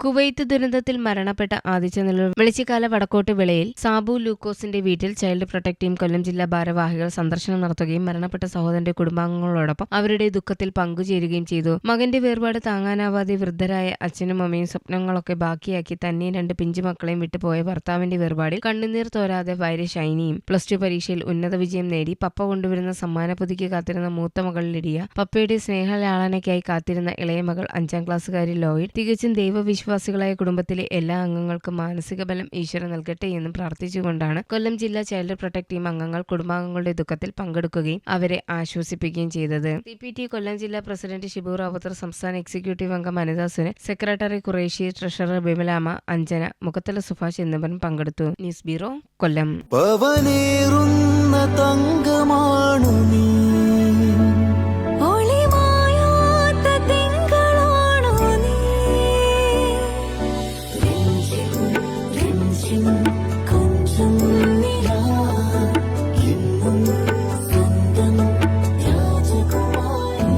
Kuwait ദുരന്തത്തിൽ മരണപ്പെട്ട ആദിത്യനെല്ലൂർ വെളിച്ചിക്കാല വടക്കോട്ട് വിളയിൽ സാബു ലൂക്കോസിന്റെ വീട്ടിൽ ചൈൽഡ് പ്രൊട്ടക്ട് ടീം കൊല്ലം ജില്ലാ ഭാരവാഹികൾ സന്ദർശനം നടത്തുകയും മരണപ്പെട്ട സഹോദരന്റെ കുടുംബാംഗങ്ങളോടൊപ്പം അവരുടെ ദുഃഖത്തിൽ പങ്കുചേരുകയും ചെയ്തു. മകന്റെ വേർപാട് താങ്ങാനാവാതെ വൃദ്ധരായ അച്ഛനും അമ്മയും സ്വപ്നങ്ങളൊക്കെ ബാക്കിയാക്കി തന്നെയും രണ്ട് പിഞ്ചുമക്കളെയും വിട്ടുപോയ ഭർത്താവിന്റെ വേർപാടിൽ കണ്ണുനീർ തോരാതെ ഭാര്യ ഷൈനിയും പ്ലസ് ടു പരീക്ഷയിൽ ഉന്നത വിജയം നേടി പപ്പ കൊണ്ടുവരുന്ന സമ്മാന പുതുക്കി കാത്തിരുന്ന മൂത്ത മകൾ ലിഡിയ. പപ്പയുടെ സ്നേഹലാളനയ്ക്കായി കാത്തിരുന്ന ഇളയ മകൾ അഞ്ചാം ക്ലാസ്സുകാരി ലോയിഡ്. തികച്ചും ദൈവവിശ്വാസികളായ കുടുംബത്തിലെ എല്ലാ അംഗങ്ങൾക്കും മാനസിക ബലം ഈശ്വരൻ നൽകട്ടെ എന്നും പ്രാർത്ഥിച്ചുകൊണ്ടാണ് കൊല്ലം ജില്ലാ ചൈൽഡ് പ്രൊട്ടക്ട് ടീം അംഗങ്ങൾ കുടുംബാംഗങ്ങളുടെ ദുഃഖത്തിൽ പങ്കെടുക്കുകയും അവരെ ആശ്വസിപ്പിക്കുകയും ചെയ്തത്. സി പി ടി കൊല്ലം ജില്ലാ പ്രസിഡന്റ് ഷിബു റാവത്തർ സംസ്ഥാന എക്സിക്യൂട്ടീവ് അംഗം അനിതാസുന് സെക്രട്ടറി ഖുറേഷി ട്രഷറർ ബിമലാമ അഞ്ജന മുഖത്തല സുഭാഷ് എന്നിവരും പങ്കെടുത്തു. News bureau Kollam. രാജകുമാരി